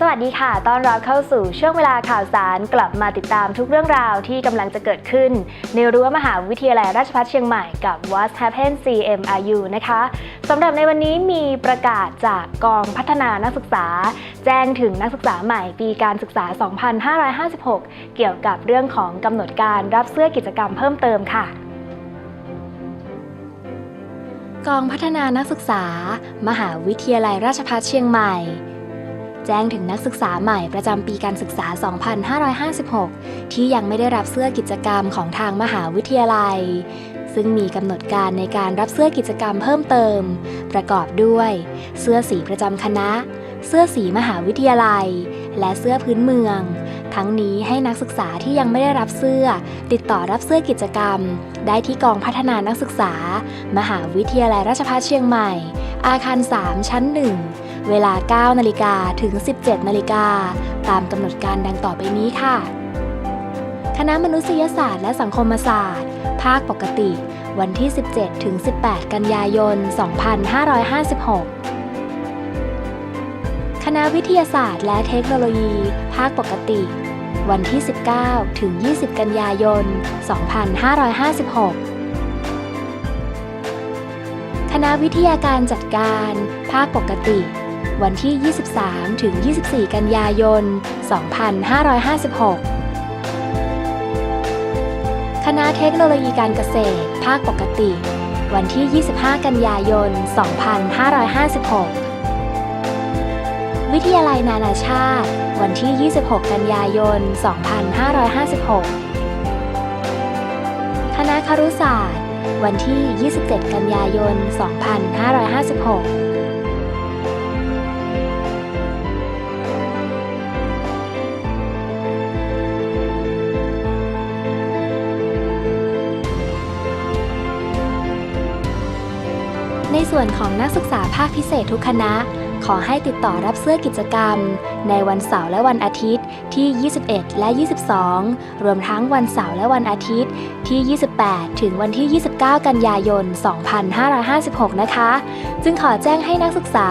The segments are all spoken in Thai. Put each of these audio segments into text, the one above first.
สวัสดีค่ะ ต้อนรับเข้าสู่ช่วงเวลาข่าวสารกลับมาติดตามทุกเรื่องราวที่กำลังจะเกิดขึ้น ในรั้วมหาวิทยาลัยราชภัฏเชียงใหม่กับ What Happened CMRU นะคะสำหรับในวันนี้มีประกาศจากกองพัฒนานักศึกษา แจ้งถึงนักศึกษาใหม่ปีการศึกษา 2556 เกี่ยวกับเรื่องของกำหนดการรับเสื้อกิจกรรมเพิ่มเติมค่ะกองพัฒนานักศึกษา มหาวิทยาลัยราชภัฏเชียงใหม่ แจ้งถึงนักศึกษาใหม่ประจำปีการศึกษา 2556 ที่ยังไม่ได้รับเสื้อกิจกรรมของทางมหาวิทยาลัย ซึ่งมีกำหนดการในการรับเสื้อกิจกรรมเพิ่มเติม ประกอบด้วย เสื้อสีประจำคณะ เสื้อสีมหาวิทยาลัย และเสื้อพื้นเมือง ทั้งนี้ให้นักศึกษาที่ยังไม่ได้รับเสื้อ ติดต่อรับเสื้อกิจกรรม ได้ที่กองพัฒนานักศึกษา มหาวิทยาลัยราชภัฏเชียงใหม่ อาคาร 3 ชั้น 1 เวลา 9 นาฬิกาถึง 17 นาฬิกา ตามกำหนดการดังต่อไปนี้ค่ะ คณะมนุษยศาสตร์และสังคมศาสตร์ ภาคปกติ วันที่ 17 ถึง 18 กันยายน 2556 คณะวิทยาศาสตร์และเทคโนโลยี ภาคปกติ วันที่ 19 ถึง 20 กันยายน 2556คณะวิทยาการจัดการ ภาคปกติ วันที่ 23 ถึง 24 กันยายน 2556 คณะเทคโนโลยีการเกษตร ภาคปกติ วันที่ 25 กันยายน 2556 วิทยาลัยนานาชาติ วันที่ 26 กันยายน 2556 คณะครุศาสตร์ วันที่ 27 กันยายน 2556 ในส่วนของนักศึกษาภาคพิเศษทุกคณะ ขอให้ติดต่อรับเสื้อกิจกรรม ในวันเสาร์และวันอาทิตย์ที่ 21 และ 22 รวมทั้งวันเสาร์และวันอาทิตย์ที่ 28 ถึงวันที่ 29 กันยายน 2556 นะคะ จึงขอแจ้งให้นักศึกษา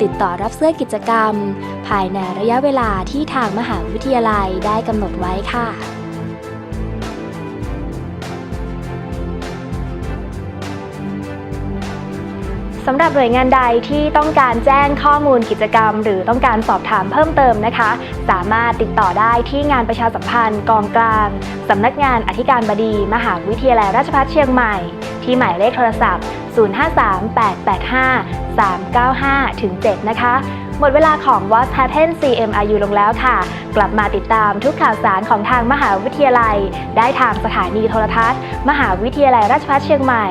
ติดต่อรับเสื้อกิจกรรม ภายในระยะเวลาที่ทางมหาวิทยาลัยได้กำหนดไว้ค่ะ สำหรับหน่วยงานใดที่ต้องการแจ้งข้อมูลกิจกรรม หรือต้องการสอบถามเพิ่มเติมนะคะ สามารถติดต่อได้ที่งานประชาสัมพันธ์กองกลางสำนักงานอธิการบดี มหาวิทยาลัยราชภัฏเชียงใหม่ ที่หมายเลขโทรศัพท์ 053885-395-7 นะคะ หมดเวลาของ What p a t e n t CMRU ลงแล้วค่ะ กลับมาติดตามทุกข่าวสารของทางมหาวิทยาลัย ได้ทางสถานีโทรทัศน์ มหาวิทยาลัยราชภัฏเชียงใหม่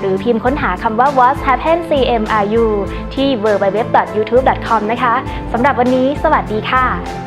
หรือพิมพ์ค้นหาคำว่า What p a t e n t CMRU ที่ www.youtube.com นะคะสำหรับวันนี้ สวัสดีค่ะ